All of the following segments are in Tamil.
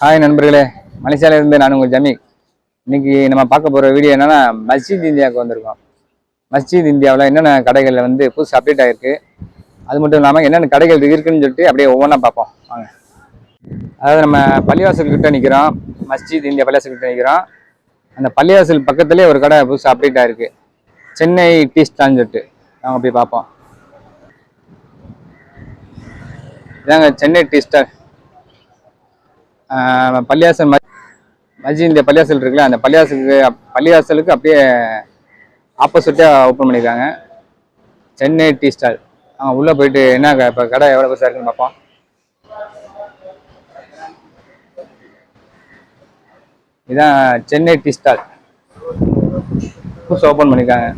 ஹாய் நண்பர்களே. மலேசியாவிலேருந்து நான் உங்கள் ஜமீக் இன்னைக்கு நம்ம பார்க்க போகிற வீடியோ என்னென்னா மஸ்ஜித் இந்தியாவுக்கு வந்திருக்கோம். மஸ்ஜித் இந்தியாவில் என்னென்ன கடைகளில் வந்து புதுசு அப்டேட் ஆகிருக்கு அது மட்டும் இல்லாமல் என்னென்ன கடைகள் இருக்குன்னு சொல்லிட்டு அப்படியே ஒவ்வொன்றா பார்ப்போம். வாங்க. அதாவது நம்ம பள்ளிவாசல் கிட்ட நிற்கிறோம் மஸ்ஜித் இந்தியா பள்ளிவாசல் கிட்ட நிற்கிறோம் அந்த பள்ளிவாசல் பக்கத்துலேயே ஒரு கடை புதுசு அப்டேட் ஆகிருக்கு சென்னை டீஸ்டான்னு சொல்லிட்டு நாங்கள் போய் பார்ப்போம். இதாங்க சென்னை டீஸ்டால் பள்ளியாசல் மஜி இந்த பள்ளியாசல் இருக்குல்ல அந்த பள்ளியாசலுக்கு பள்ளியாசலுக்கு அப்படியே ஆப்போசிட்டாக ஓப்பன் பண்ணியிருக்காங்க. Chennai tea stall. அவங்க உள்ளே போயிட்டு என்ன இப்போ கடை எவ்வளோ பெருசாக இருக்குன்னு பார்ப்போம். இதான் சென்னை டீ ஸ்டால். புதுசாக ஓப்பன் பண்ணியிருக்காங்க.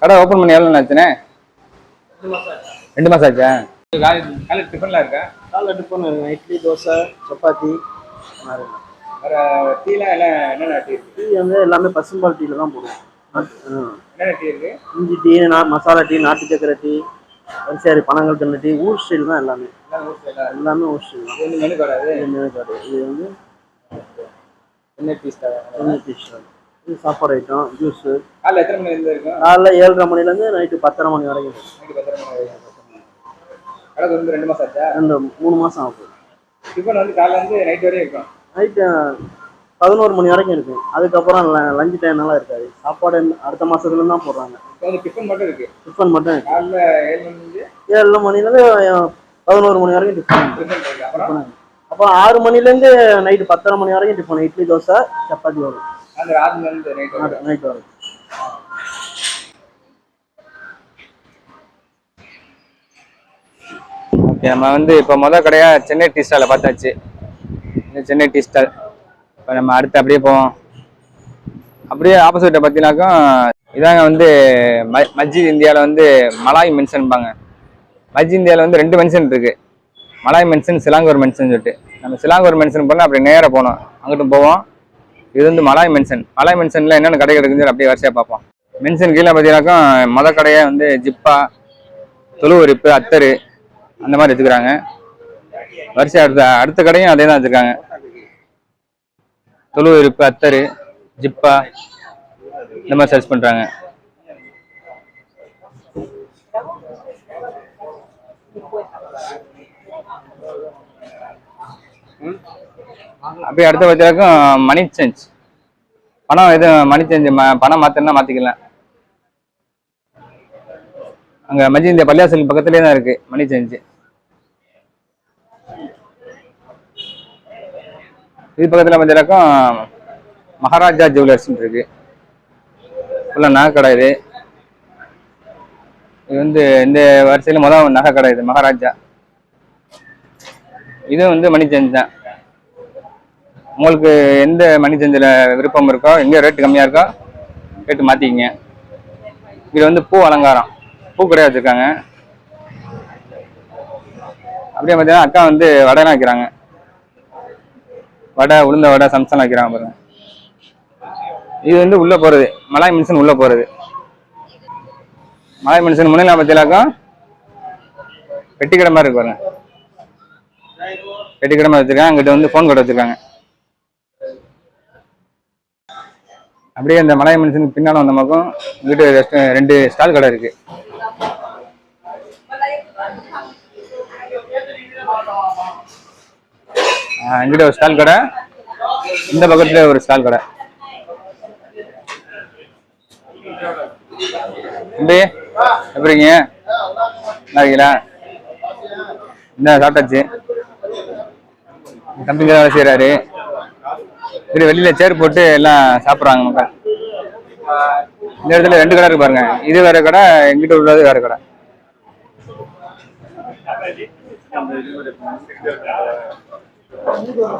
கடை ஓப்பன் பண்ணி எவ்வளோ நினச்சினே ரெண்டு மாதம் ஆச்சா. காலையில் டிஃபன்லாம் இருக்கா? காலை டிஃபன் இட்லி தோசை சப்பாத்தி வேற டீலாம் என்ன என்னென்ன டீ டீ வந்து எல்லாமே பசும்பால் டீல தான் போடுவோம். என்னென்ன டீ இருக்கு? இஞ்சி டீ மசாலா டீ நாட்டு சக்கரை டீ வரிசையாரி பனங்கள் கண்ணு டீ ஊர் ஸ்டைல் தான் எல்லாமே. எல்லாம் ஊர்? எல்லாமே ஸ்டைல் தான். மெனு இது மெனு கார்டு. இது வந்து என்ன டீ ஸ்டால் என்ன டீ ஸ்டால் இது சாப்பாடு ஐட்டம் ஜூஸு காலைல எத்தனை மணி இருக்கும் காலைல ஏழரை மணிலேருந்து நைட்டு பத்தரை மணி வரைக்கும். நைட்டு பத்தரை மணி வரைக்கும் கடை வந்து ரெண்டு மாசம் ஆச்சா? ரெண்டு மூணு மாதம் ஆகும். டிஃபன் வந்து காலைல இருந்து நைட் வரையும் இருக்கும். நைட்டு பதினோரு மணி வரைக்கும் இருக்கும். அதுக்கப்புறம் லஞ்ச் டைம்லாம் இருக்காது. சாப்பாடு அடுத்த மாதத்துலேருந்து தான் போடுறாங்க. டிஃபன் மட்டும் இருக்கு. டிஃபன் மட்டும் இருக்கு. காலைல ஏழு மணிலேருந்து ஏழு மணிலேருந்து பதினோரு மணி வரைக்கும் டிஃபன். அப்புறம்? ஆறு மணிலேருந்து நைட்டு பத்தரை மணி வரைக்கும் டிஃபன். இட்லி தோசை சப்பாத்தி வரும். நைட் வரும் நம்ம வந்து இப்போ மொதல் கடையாக சென்னை டீ ஸ்டாலை பார்த்தாச்சு. சென்னை டீ ஸ்டால் இப்போ நம்ம அடுத்து அப்படியே போவோம். அப்படியே ஆப்போசிட்டை பார்த்தீங்கன்னாக்கா இதாங்க வந்து ம மஸ்ஜித் இந்தியாவில் வந்து மலாய் மென்ஷன்பாங்க மஸ்ஜித் இந்தியாவில் வந்து ரெண்டு மென்ஷன் இருக்குது மலாய் மென்ஷன் சிலாங்கூர் மென்ஷன் சொல்லிட்டு. நம்ம சிலாங்கூர் மென்ஷன் போனால் அப்படி நேராக போனோம். அங்கிட்டும் போவோம். இது வந்து மலாய் மென்ஷன் மலாய் மென்ஷனில் என்னென்ன கடைகள் இருக்குன்னு அப்படியே வரிசையாக பார்ப்போம். மென்ஷன் கீழே பார்த்தீங்கன்னாக்கா மொதல் கடையாக வந்து ஜிப்பா தொழுவரிப்பு அத்தரு அந்த மாதிரி வச்சுக்கிறாங்க வரிசை அடுத்த அடுத்த கடையும் அதே தான் வச்சுருக்காங்க. தொழு இருப்பு அத்தரு ஜிப்பா இந்த மாதிரி சர்ச் பண்ணுறாங்க அப்படியே அடுத்த பட்சம் மணி சேஞ்ச் பணம் எதுவும் மணி சேஞ்ச் பணம் மாற்றினா மாற்றிக்கலாம் அங்கே மஜி இந்த பள்ளியாசல் பக்கத்துலேயே தான் இருக்குது மணி சேஞ்சு. இது பக்கத்தில் பார்த்தீங்கன்னாக்கும் மகாராஜா ஜுவல்லர்ஸ்னு இருக்கு. ஃபுல்லாக நகை கடை இது. இது வந்து இந்த வரிசையில் மொதல் நகை கடை இது மகாராஜா. இதுவும் வந்து மணி சேஞ்ச் தான். உங்களுக்கு எந்த மணி செஞ்சில் விருப்பம் இருக்கோ எங்கே ரேட்டு கம்மியாக இருக்கோ ரேட்டு மாற்றிக்கிங்க இது வந்து பூ அலங்காரம். பூ கடை வச்சுருக்காங்க. அப்படியே பார்த்தீங்கன்னா அக்கா வந்து வடைலாம் வைக்கிறாங்க. வடை உளுந்த வடை சம்சம்லாம் வைக்கிறாங்க பாருங்க. இது வந்து உள்ள போறது. மலாய் மின்சன் உள்ள போறது. மலாய் மின்சன் முன்னிலாம் பார்த்தீங்கன்னாக்கா பெட்டி கடை மாதிரி இருக்கு பாருங்க. பெட்டி கடை மாதிரி வச்சுருக்காங்க. அங்கிட்ட வந்து ஃபோன் கடை வச்சிருக்காங்க. அப்படியே அந்த மலாய் மின்சன் பின்னால் வந்த பக்கம் இங்கிட்ட ரெண்டு ஸ்டால் கடை இருக்கு. ஆஹ் இங்கிட்ட ஒரு ஸ்டால் கடை. இந்த பக்கத்துல ஒரு ஸ்டால் கடை. தம்பி எப்படிங்க நல்லா இருக்கீங்களா? என்ன சாப்பிட்டாச்சு? தம்பிங்க வேலை செய்யறாரு இப்படி வெளியில சேர் போட்டு எல்லாம் சாப்பிடுறாங்க மக்கள். இந்த இடத்துல ரெண்டு கடை இருக்கு பாருங்க. இது வேற கடை எங்கிட்ட உள்ளது வேற கடை.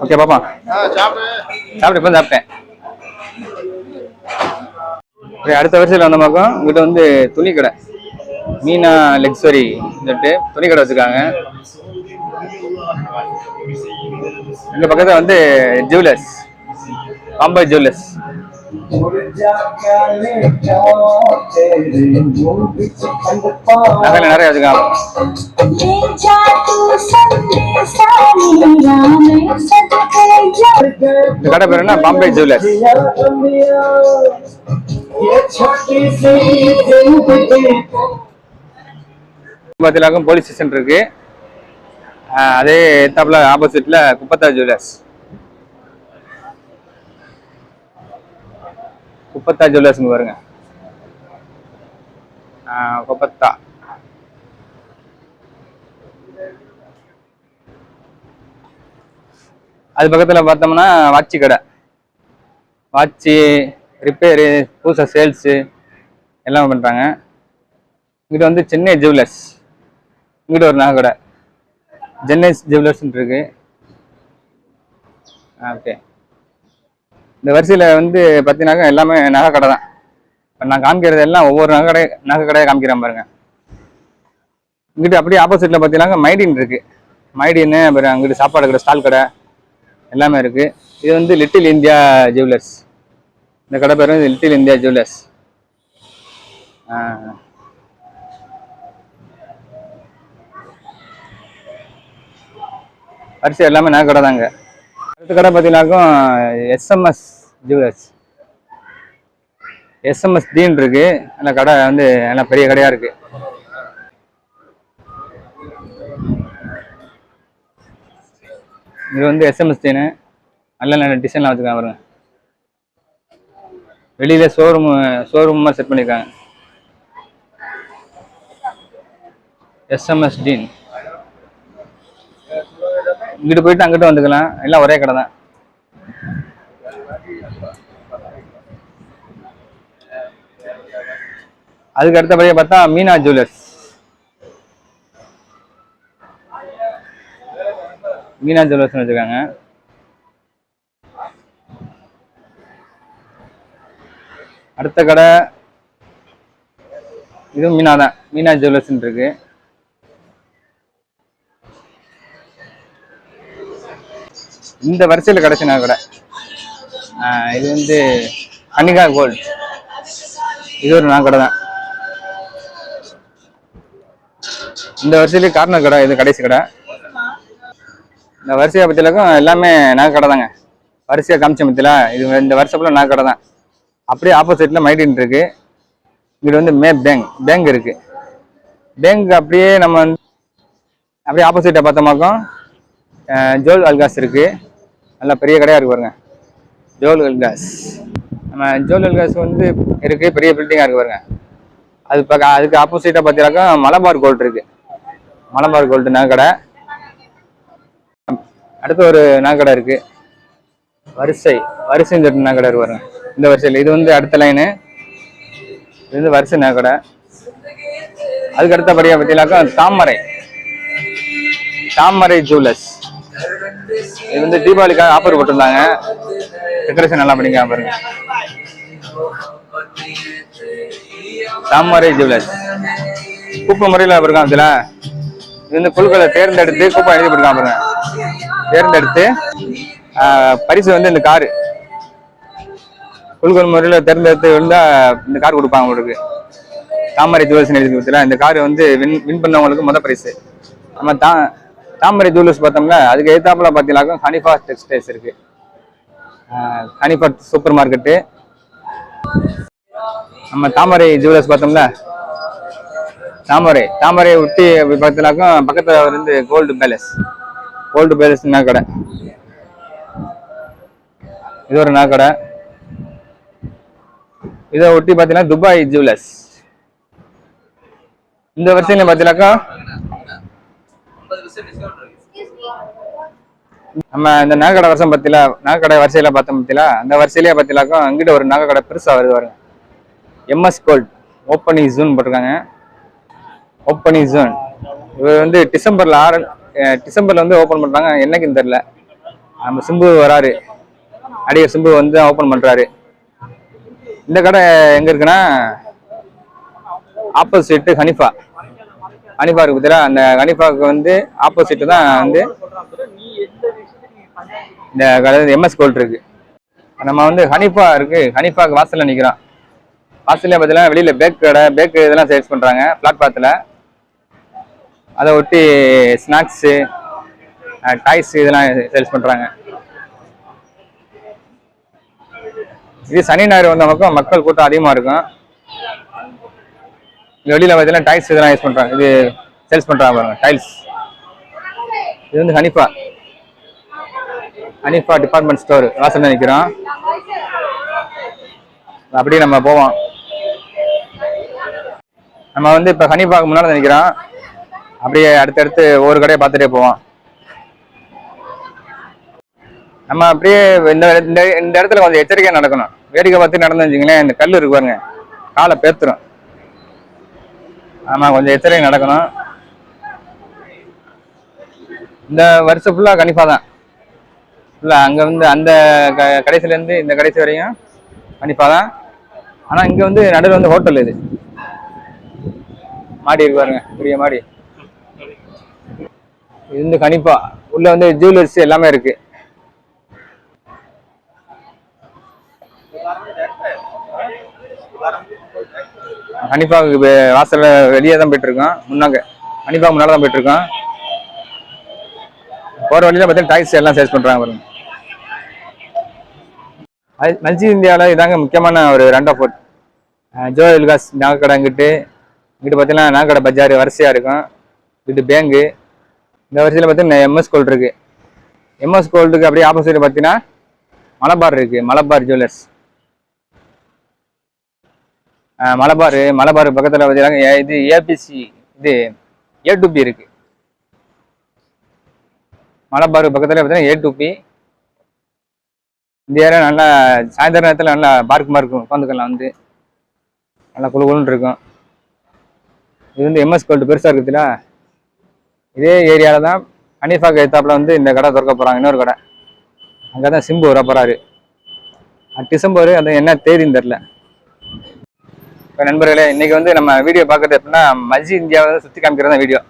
ஓகே பாப்பா. சாப்பிட்டு இப்போ சாப்பிட்டேன். சரி, அடுத்த வருஷத்தில் வந்த பக்கம் இங்கிட்ட வந்து துணி கடை. மீனா லக்ஸரி சொல்லிட்டு துணி கடை வச்சுருக்காங்க. இந்த பக்கத்தில் வந்து ஜுவல்லர்ஸ் பாம்பே ஜுவல்லர்ஸ் நகல நிறைய வச்சுக்கலாம். கடை பேர் என்ன? பாம்பே ஜுவல்லர்ஸ் பதிலாகவும் போலீஸ் ஸ்டேஷன் இருக்கு. அதே எத்தாப்புல ஆப்போசிட்ல குப்பத்தா ஜுவல்லர்ஸ் குப்பத்தா ஜுவல்லர்ஸ்ங்க பாருங்க. குப்பத்தா அது பக்கத்தில் பார்த்தோம்னா வாட்சி கடை. வாட்சி ரிப்பேரு புதுசாக சேல்ஸு எல்லாம் பண்ணுறாங்க இங்கிட்ட வந்து சென்னை ஜுவல்லர்ஸ். இங்கிட்ட ஒரு நகை கடை சென்னை ஜுவல்லர்ஸ்னு இருக்கு. ஓகே. இந்த வரிசையில் வந்து பார்த்தீங்கன்னாக்கா எல்லாமே நகை கடை தான். இப்போ நான் காமிக்கிறது எல்லாம் ஒவ்வொரு நகை கடை நகை கடையாக காமிக்கிறேன் பாருங்கள் இங்கிட்டு அப்படியே ஆப்போசிட்டில் பார்த்தீங்கன்னாக்கா மைடின் இருக்குது மைடின்னு அப்புறம் அங்கிட்டு சாப்பாடு கடை ஸ்டால் கடை எல்லாமே இருக்குது இது வந்து லிட்டில் இந்தியா ஜுவல்லர்ஸ் இந்த கடை பேர் வந்து லிட்டில் இந்தியா ஜுவல்லர்ஸ் வரிசை எல்லாமே நகை கடை தாங்க அடுத்த கடை பார்த்தீங்கன்னாக்கும் எஸ்எம்எஸ் ஜுவல்லர்ஸ் எஸ்எம்எஸ் தீன் இருக்கு. அந்த கடை வந்து நல்லா பெரிய கடையா இருக்கு. இது வந்து எஸ்எம்எஸ் தீனு நல்ல நல்ல டிசைன்லாம் வச்சுருக்காங்க பாருங்க. வெளியில ஷோரூம் ஷோரூம் செட் பண்ணியிருக்காங்க எஸ்எம்எஸ் டீன் இங்கிட்டு போயிட்டு அங்கிட்டு வந்துக்கலாம். எல்லாம் ஒரே கடை தான் அதுக்கு அடுத்தபடியாக பார்த்தா மீனா ஜுவல்லர்ஸ். மீனா ஜுவல்லர்ஸ்னு வச்சுருக்காங்க. அடுத்த கடை இதுவும் மீனா தான் மீனா ஜுவல்லர்ஸ்னு இருக்கு. இந்த வரிசையில் கடைசி நான் கடை இது வந்து கன்னிகா கோல்டு. இது ஒரு நான் கடை தான். இந்த வரிசையிலே கார்னர் கடை இது கடைசி கடை. இந்த வரிசையை பற்றிலக்கும் எல்லாமே நகை கடை தாங்க. வரிசையை காமிச்ச பற்றில இது இந்த வருஷப்புல நகை கடை தான். அப்படியே ஆப்போசிட்டில் மைடின் இருக்கு. இது வந்து மே பேங்க் பேங்க் இருக்கு. பேங்க் அப்படியே நம்ம வந்து அப்படியே ஆப்போசிட்டை பார்த்தோமாக்கும் ஜோல் அல்காஸ் இருக்கு. நல்லா பெரிய கடையாக இருக்கு பாருங்க. ஜோல்கல் கேஸ் நம்ம ஜோல்கல் கேஸ் வந்து இருக்கு பெரிய பில்டிங்காக இருக்கு பாருங்க. அது பக்க அதுக்கு ஆப்போசிட்டாக பார்த்தீங்கன்னாக்கா மலபார் கோல்ட் இருக்குது மலபார் கோல்டு நகைக்கடை. அடுத்து ஒரு நகைக்கடை இருக்குது வரிசை வரிசை இந்த நகைக்கடை இருக்கு பாருங்க. இந்த வரிசையில் இது வந்து அடுத்த லைனு இது வந்து வரிசை நகைக்கடை. அதுக்கு அடுத்தபடியாக பார்த்தீங்கன்னாக்கா தாமரை. தாமரை ஜுவல்லர்ஸ் இது வந்து தீபாவளிக்காக ஆஃபர் போட்டிருந்தாங்க. டெக்கரேஷன் நல்லா பண்ணிக்கலாம் பாருங்க. தாமரை ஜுவல்லர்ஸ் கூப்ப முறையில் இருக்கான் இதில். இது வந்து குழுக்களை தேர்ந்தெடுத்து கூப்பம் எழுதி போயிருக்கான் பாருங்க. தேர்ந்தெடுத்து பரிசு வந்து இந்த காரு. குழுக்கள் முறையில் தேர்ந்தெடுத்து இருந்தால் இந்த கார் கொடுப்பாங்க உங்களுக்கு. தாமரை ஜுவல்ஸ் எழுதி கொடுத்துல இந்த கார் வந்து வின் வின் பண்ணவங்களுக்கு மொதல் பரிசு. நம்ம தான் தாமரை ஜுவல்லர்ஸ் பார்த்தோம்னா அதுக்கு எதிர்த்தாப்புல பார்த்தீங்கன்னாக்கா ஹனிஃபா டெக்ஸ்டைல்ஸ் இருக்கு. Hanifa super market. நம்ம தாமரை ஜுவல்லர்ஸ் பார்த்தோம்னா தாமரை தாமரை ஒட்டி அப்படி பார்த்தீங்கன்னாக்கா பக்கத்துல வந்து கோல்டு பேலஸ் கோல்டு பேலஸ் நகைக்கடை. இது ஒரு நகைக்கடை. இதை ஒட்டி பார்த்தீங்கன்னா துபாய் ஜுவல்லர்ஸ். இந்த வருஷம் பார்த்தீங்கன்னாக்கா நம்ம இந்த நகைக்கடை வருஷம் பத்தில நகைக்கடை வரிசையில பார்த்தோம் பத்தில அந்த வரிசையிலேயே பார்த்தீங்கன்னாக்கா அங்கிட்ட ஒரு நகைக்கடை பெருசா வருது வருங்க எம்எஸ் கோல்ட் ஓப்பனிங் ஜூன் போட்டிருக்காங்க. ஓப்பனிங் ஜூன் இவர் வந்து டிசம்பர்ல ஆறு டிசம்பர்ல வந்து ஓப்பன் பண்றாங்க. என்னைக்குன்னு தெரியல. நம்ம சிம்பு வராரு. அடிய சிம்பு வந்து ஓப்பன் பண்றாரு. இந்த கடை எங்க இருக்குன்னா ஆப்போசிட் ஹனிஃபா ஹனிஃபா இருக்கு அந்த ஹனிஃபாவுக்கு வந்து ஆப்போசிட் தான் வந்து இந்த கடை எம்எஸ் கோல்ட் இருக்கு. நம்ம வந்து ஹனிஃபா இருக்கு. ஹனிஃபாவுக்கு வாசல்ல நிக்கிறோம் வாசல்ல பார்த்தீங்கன்னா வெளியில பேக் கடை பேக் இதெல்லாம் சேல்ஸ் பண்றாங்க. பிளாட்பாத்தில் அதை ஒட்டி ஸ்நாக்ஸு டாய்ஸ் இதெல்லாம் சேல்ஸ் பண்ணுறாங்க இது சனி ஞாயிறு வந்த பக்கம் மக்கள் கூட்டம் அதிகமாக இருக்கும். வெளியில பார்த்தீங்கன்னா டைல்ஸ் இதெல்லாம் யூஸ் பண்ணுறாங்க இது சேல்ஸ் பண்ணுறாங்க பாருங்க டைல்ஸ் இது வந்து ஹனிஃபா. ஹனிஃபா டிபார்ட்மெண்ட் ஸ்டோர் வாசல் நினைக்கிறோம் அப்படியே நம்ம போவோம். நம்ம வந்து இப்போ ஹனிஃபாக்கு முன்னாடி நினைக்கிறோம் அப்படியே அடுத்தடுத்து ஒவ்வொரு கடையை பார்த்துட்டே போவோம் நம்ம அப்படியே இந்த இந்த இந்த இடத்துல கொஞ்சம் எச்சரிக்கையாக நடக்கணும். வேடிக்கை பார்த்து நடந்து வச்சுங்களேன் இந்த கல் இருக்கு பாருங்க. காலை பேத்துரும். ஆமா கொஞ்சம் எச்சரிக்கை நடக்கணும். இந்த வருஷம் ஃபுல்லா கணிப்பா தான். ஃபுல்லாக அங்கே வந்து அந்த க- கடைசிலேருந்து இந்த கடைசி வரையும் கணிப்பா தான். ஆனா இங்க வந்து நடுவில் வந்து ஹோட்டல் இது. மாடி இருக்கு பாருங்க பெரிய மாடி. இது வந்து கணிப்பா. உள்ளே வந்து ஜுவல்லர்ஸ் எல்லாமே இருக்கு. ஹனிஃபாவுக்கு வாசலில் வாசல்ல வெளியே தான் போயிட்டுருக்கோம் முன்னாங்க. ஹனிஃபா முன்னால தான் போயிட்டு போகிற போற வழியில பார்த்தீங்கன்னா டாக்ஸி எல்லாம் சேல்ஸ் பண்றாங்க பாருங்க. மல்ஜி இந்தியாவில் இதாங்க முக்கியமான ஒரு ரெண்டா ஃபோர்ட் ஜோ எல்காஸ் நாகக்கடை இங்கிட்டு இங்கிட்டு பார்த்தீங்கன்னா நாகக்கடை பஜார் வரிசையாக இருக்கும். இங்கிட்டு பேங்கு. இந்த வரிசையில் பார்த்தீங்கன்னா எம்எஸ் கோல்டு இருக்குது எம்எஸ் கோல்டுக்கு அப்படியே ஆப்போசிட் பார்த்தீங்கன்னா மலபார் இருக்குது மலபார் ஜுவல்லர்ஸ். மலபார் மலபார் பக்கத்தில் பார்த்தீங்கன்னா ஏ- இது ஏபிசி இது ஏ டு பி இருக்குது மலபார் பக்கத்தில் பார்த்தீங்கன்னா ஏ டு பி இந்த ஏரியா நல்லா சாயந்தர நேரத்தில் நல்லா பார்க் இருக்கும். உட்காந்துக்கலாம் வந்து. நல்லா குளு குளுன்னு இருக்கும். இது வந்து எம்எஸ் கோல்டு பெருசாக இருக்குதுல இதே ஏரியாவில் தான் ஹனீஃபாக்கு எடுத்தாப்புல வந்து இந்த கடை திறக்க போகிறாங்க இன்னொரு கடை. அங்கே தான் சிம்பு வர போகிறாரு டிசம்பர் அது என்ன தேதின்னு தெரில இப்போ நண்பர்களே இன்றைக்கி வந்து நம்ம வீடியோ பார்க்கறது எப்படின்னா மஜி இந்தியாவை சுற்றி காமிக்கிறதா வீடியோ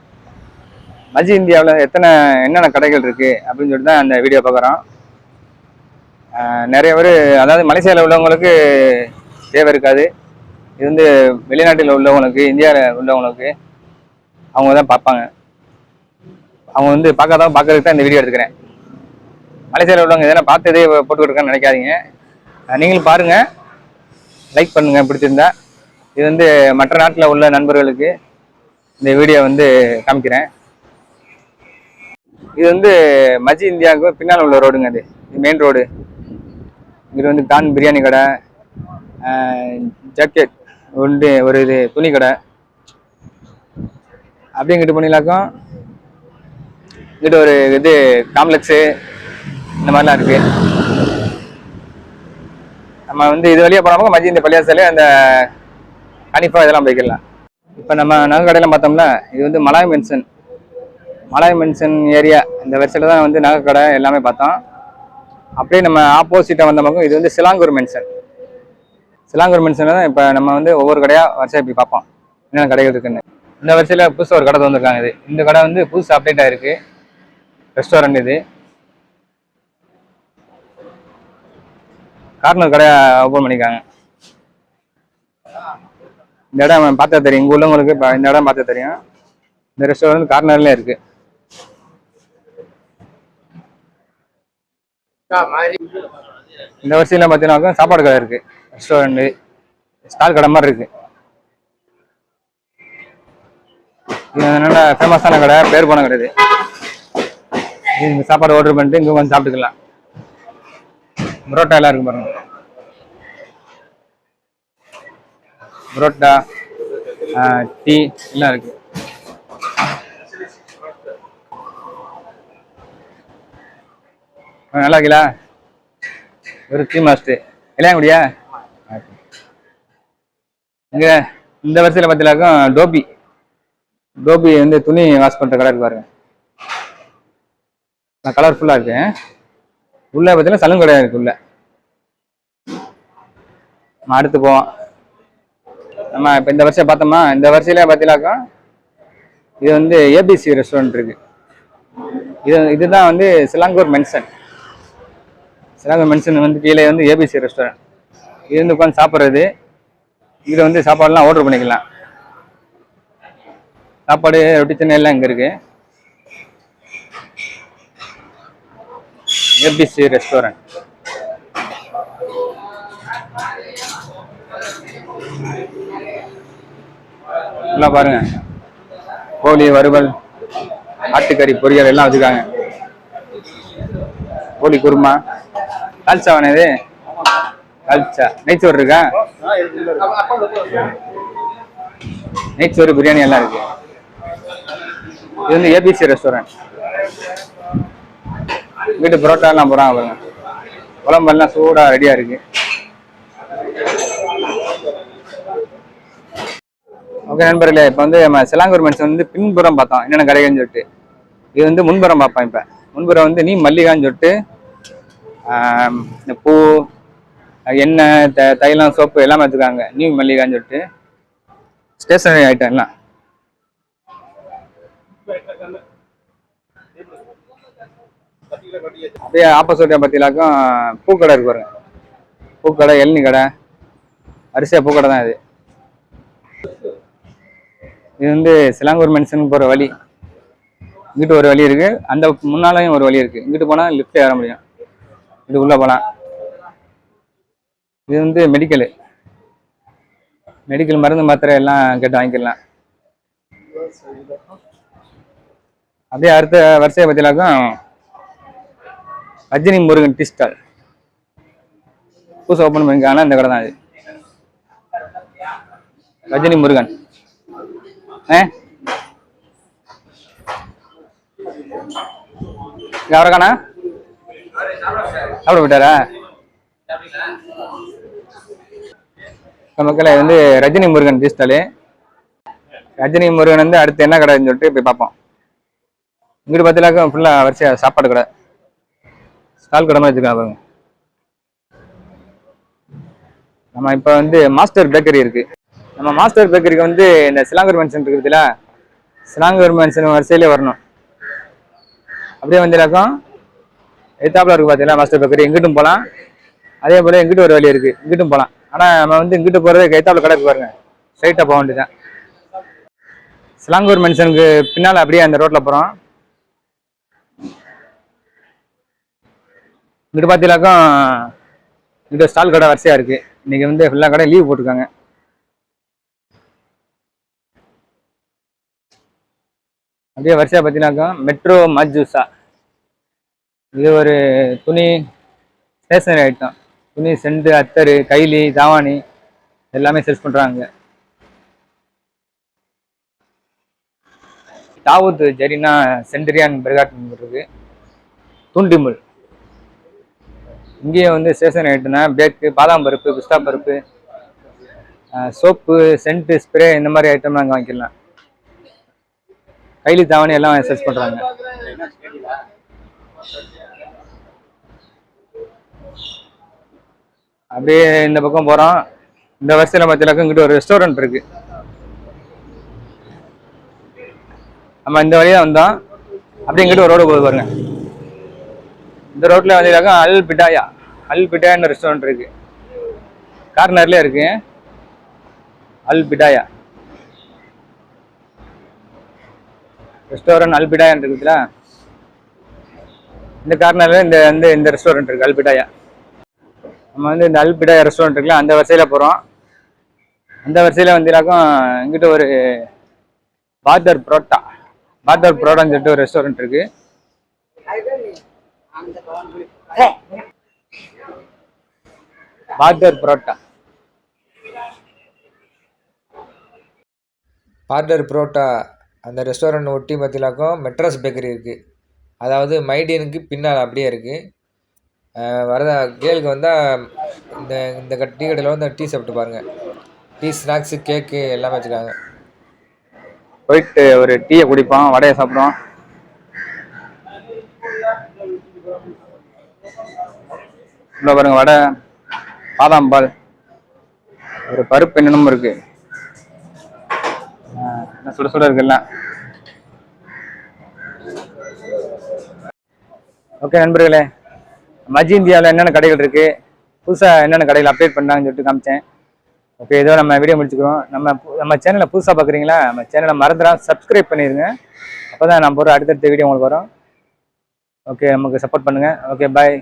மஜி இந்தியாவில் எத்தனை என்னென்ன கடைகள் இருக்குது அப்படின்னு சொல்லிட்டு தான் அந்த வீடியோ பார்க்குறோம். நிறைய பேர் அதாவது மலேசியாவில் உள்ளவங்களுக்கு தேவை இருக்காது. இது வந்து வெளிநாட்டில் உள்ளவங்களுக்கு இந்தியாவில் உள்ளவங்களுக்கு அவங்க தான் பார்ப்பாங்க. அவங்க வந்து பார்க்காதவங்க பார்க்கறதுக்கு தான் இந்த வீடியோ எடுத்துக்கிறேன். மலேசியாவில் உள்ளவங்க எதனா பார்த்ததே போட்டுக்கிட்டு நினைக்காதீங்க. நீங்களும் பாருங்கள் லைக் பண்ணுங்கள் பிடிச்சிருந்தா. இது வந்து மற்ற நாட்டில் உள்ள நண்பர்களுக்கு இந்த வீடியோ வந்து காமிக்கிறேன். இது வந்து மஜி இந்தியாவுக்கு பின்னால் உள்ள ரோடுங்க அது மெயின் ரோடு இங்கிட்டு வந்து கான் பிரியாணி கடை ஜாக்கெட் ஒன்று ஒரு இது துணி கடை. அப்படியே இங்கிட்டு பண்ணிங்களாக்கும் ஒரு இது காம்ப்ளெக்ஸு இந்த மாதிரிலாம் இருக்குது நம்ம வந்து இது வழியாக போனாமோ மஜி இந்த பள்ளியாசாலே அந்த கண்டிப்பாக இதெல்லாம் போய்க்கலாம். இப்போ நம்ம நகை கடையில் பார்த்தோம்னா இது வந்து Malay mansion Malay mansion area. இந்த வருஷத்துல தான் வந்து நகை கடை எல்லாமே பார்த்தோம். அப்படியே நம்ம ஆப்போசிட்டாக வந்த பக்கம் இது வந்து சிலாங்கூர் மென்ஷன் சிலாங்கூர் மென்ஷனில் தான் இப்போ நம்ம வந்து ஒவ்வொரு கடையாக வருஷம் இப்படி பார்ப்போம். என்னென்ன கடைகள் இருக்குன்னு. இந்த வருஷத்தில் புதுசாக ஒரு கடை வந்திருக்காங்க இது. இந்த கடை வந்து புதுசு அப்டேட் இருக்குது ரெஸ்டாரண்ட் இது. கார்னர் கடையை ஓப்பன் பண்ணிக்காங்க இந்த இடம் பார்த்தா தெரியும். இங்கே உள்ளவங்களுக்கு இப்போ இந்த இடம் பார்த்தா தெரியும். இந்த ரெஸ்டாரண்ட் கார்னர்லேயே இருக்கு. இந்த வரிசையில பார்த்தீங்கன்னா சாப்பாடு கடை இருக்கு. ரெஸ்டாரண்ட் ஸ்டால் கடை மாதிரி இருக்கு. இது நல்ல ஃபேமஸான கடை பேர் போன கடை இது. சாப்பாடு ஆர்டர் பண்ணிட்டு இங்கே வந்து சாப்பிட்டுக்கலாம். புரோட்டா எல்லாம் இருக்கு பாருங்க. புரோட்டா டீ எல்லாம் இருக்கு. நல்லா இருக்கீங்களா? ஒரு டீ மாஸ்டர் இளையாங்குடியா இங்க இந்த வருஷத்துல பார்த்திலாக்கும் டோபி. டோபி வந்து துணி வாஷ் பண்ற கடை இருக்கு பாருங்க. கலர்ஃபுல்லா இருக்கேன் உள்ள பார்த்தீங்கன்னா சலூன் கடை இருக்கு உள்ள. நம்ம அடுத்து போவோம். நம்ம இப்போ இந்த வருஷம் பார்த்தோமா இந்த வருஷத்துல பார்த்தீங்களாக்கா இது வந்து ஏபிசி ரெஸ்டாரண்ட் இருக்கு. இது இதுதான் வந்து சிலாங்கூர் மென்சன். சிலாங்கூர் மென்சன் வந்து கீழே வந்து ஏபிசி ரெஸ்டாரண்ட் இது வந்து உட்காந்து சாப்பிட்றது. இதில் வந்து சாப்பாடுலாம் ஆர்டர் பண்ணிக்கலாம். சாப்பாடு ரொட்டி சென்னை எல்லாம் இங்கே இருக்கு. ஏபிசி ரெஸ்டாரண்ட் நல்லா பாருங்க. கோழி வறுவல் ஆட்டுக்கறி பொரியல் எல்லாம் வச்சுக்காங்க கோழி குருமா. கால்சா இது. கால்சா நெய்ச்சோறு இருக்கா? நெய்ச்சோறு பிரியாணி எல்லாம் இருக்கு. இது வந்து ஏபிசி ரெஸ்டாரண்ட் வீட்டு பரோட்டா எல்லாம் போறாங்க பாருங்க. குழம்பெல்லாம் சூடா ரெடியா இருக்கு. ஓகே நண்பர்களே இப்போ வந்து நம்ம சிலாங்கூர் மென்ஸ் வந்து பின்புறம் பார்த்தோம். என்னென்ன கிடைக்குன்னு சொல்லிட்டு. இது வந்து முன்புறம் பார்ப்போம் இப்போ. முன்புறம் வந்து நீ மல்லிகான்னு சொல்லிட்டு இந்த பூ எண்ணெய் த தைலம் சோப்பு எல்லாமே வச்சுருக்காங்க. நியூ மல்லிகான்னு சொல்லிட்டு. ஸ்டேஷனரி ஐட்டம் எல்லாம். அப்படியே ஆப்போசிட் பார்த்தீங்கன்னாக்கும் பூக்கடை இருக்கு பாருங்க. பூக்கடை எள்ளி கடை அரிசியா பூக்கடை தான் இது. இது வந்து சிலாங்கூர் மென்ஷனுக்கு போகிற வழி. இங்கிட்டு ஒரு வழி இருக்கு. அந்த முன்னாலையும் ஒரு வழி இருக்கு. இங்கிட்டு போனால் லிஃப்ட் ஏற முடியும். இது உள்ளே போகலாம் இது வந்து மெடிக்கலு மெடிக்கல் மருந்து மாத்திரை எல்லாம் கேட்டு வாங்கிக்கலாம். அப்படியே அடுத்த வரிசையை பற்றினாக்கும் ரஜினி முருகன் டீ ஸ்டால் புதுசாக ஓப்பன் பண்ணிருக்காங்க இந்த கடை தான் இது. ரஜினி முருகன். ஏ சாப்பிட விட்டாரா நமக்குல வந்து ரஜினி முருகன் டீ ஸ்டாலு ரஜினி முருகன் வந்து அடுத்து என்ன கடைன்னு சொல்லிட்டு போய் பார்ப்போம் இங்கிட்டு பார்த்தாக்கா ஃபுல்லாக வரிசையாக சாப்பாடு கடை ஸ்டால் கடை மாதிரி வச்சுருக்காங்க பாருங்க நம்ம இப்போ வந்து மாஸ்டர் பேக்கரி இருக்கு நம்ம மாஸ்டர் பேக்கரிக்கு வந்து இந்த சிலாங்கூர் மென்ஷன் இருக்குதுல சிலாங்கூர் மென்ஷன் வரிசையிலே வரணும். அப்படியே வந்திருக்கோம் எத்தாப்பில் இருக்கு பார்த்தீங்களா மாஸ்டர் பேக்கரி எங்கிட்டும் போகலாம் அதே போல் எங்கிட்ட ஒரு வழி இருக்குது இங்கிட்டும் போகலாம் ஆனால் நம்ம வந்து இங்கிட்டு போகிறது கைத்தாப்பில் கடை இருக்கு பாருங்க. ஸ்ட்ரைட்டாக போக வேண்டியதான் சிலாங்கூர் மென்ஷனுக்கு பின்னால் அப்படியே அந்த ரோட்டில் போகிறோம் இங்கிட்டு பார்த்தீங்களாக்கும் இங்கிட்ட ஸ்டால் கடை வரிசையாக இருக்குது இன்றைக்கி வந்து ஃபுல்லாக கடை லீவ் போட்டிருக்காங்க. அப்படியே வரிசையாக பார்த்தீங்கன்னாக்கா மெட்ரோ மஜூசா இது ஒரு துணி ஸ்டேஷனரி ஐட்டம் துணி செண்டு அத்தரு கைலி தாவாணி எல்லாமே சேல்ஸ் பண்ணுறாங்க தாவூத் ஜெரினா சென்டரியான் பிரகாட்டம் இருக்கு. தூண்டிமுள் இங்கேயும் வந்து ஸ்டேஷன் ஐட்டம்னா பேக்கு பாதாம் பருப்பு பிஸ்தா பருப்பு சோப்பு சென்ட்டு ஸ்ப்ரே இந்த மாதிரி ஐட்டம்லாம் அங்கே வாங்கிக்கலாம். கைலி தாவணி எல்லாம் சர்ச் பண்ணுறாங்க அப்படியே இந்த பக்கம் போகிறோம் இந்த வரிசையில் பார்த்தீங்கன்னாக்கா இங்கிட்ட ஒரு ரெஸ்டாரண்ட் இருக்கு. நம்ம இந்த வழியா வந்தோம். அப்படியே இங்கிட்ட ஒரு ரோடு போகுது பாருங்க. இந்த ரோட்டில் வந்தீங்கன்னாக்கா அல் பிடாயா. அல் பிடாயான்னு ரெஸ்டாரண்ட் இருக்கு. கார்னர்ல இருக்கு. அல் பிடாயா. ரெஸ்டாரண்ட் அல்பிடாயான்னு இருக்குதுல இந்த கார்னரில் இந்த வந்து இந்த ரெஸ்டாரண்ட் இருக்கு அல்பிடாயா நம்ம வந்து இந்த அல்பிடாயா ரெஸ்டாரண்ட் இருக்குல்ல அந்த வரிசையில் போகிறோம் அந்த வரிசையில் வந்தீங்கன்னாக்கும் இங்கிட்ட ஒரு பாதர் புரோட்டா பாதர் புரோட்டான்னு சொல்லிட்டு ஒரு ரெஸ்டாரண்ட் இருக்கு. பாதர் புரோட்டா பார்டர் புரோட்டா அந்த ரெஸ்டாரண்ட் ஒட்டி பார்த்தீங்களாக்கோ மெட்ராஸ் பேக்கரி இருக்குது அதாவது மைடியனுக்கு பின்னால் அப்படியே இருக்குது வரதா கேளுக்கு வந்தால் இந்த இந்த கட் டீ கடையில் வந்து டீ சாப்பிட்டு பாருங்கள் டீ ஸ்நாக்ஸு கேக்கு எல்லாமே வச்சுருக்காங்க. போயிட்டு ஒரு டீயை குடிப்போம் வடையை சாப்பிடுவோம். உள்ள பாருங்கள் வடை பாதாம் பால். ஒரு பருப்பு என்னென்னமும் இருக்குது சுட சுட இருக்குல்ல. ஓகே நண்பர்களே மஜி இந்தியாவில் என்னென்ன கடைகள் இருக்குது புதுசாக என்னென்ன கடைகள் அப்டேட் பண்ணாங்கன்னு சொல்லிட்டு காமிச்சேன். ஓகே இதோ நம்ம வீடியோ முடிச்சுக்கிறோம். நம்ம பு- நம்ம சேனலை புதுசாக பார்க்குறீங்களா நம்ம சேனலை மறந்துடாம சப்ஸ்கிரைப் பண்ணிடுங்க. அப்போ தான் நான் போகிற அடுத்தடுத்த வீடியோ உங்களுக்கு வரும். ஓகே நமக்கு சப்போர்ட் பண்ணுங்கள் ஓகே பாய்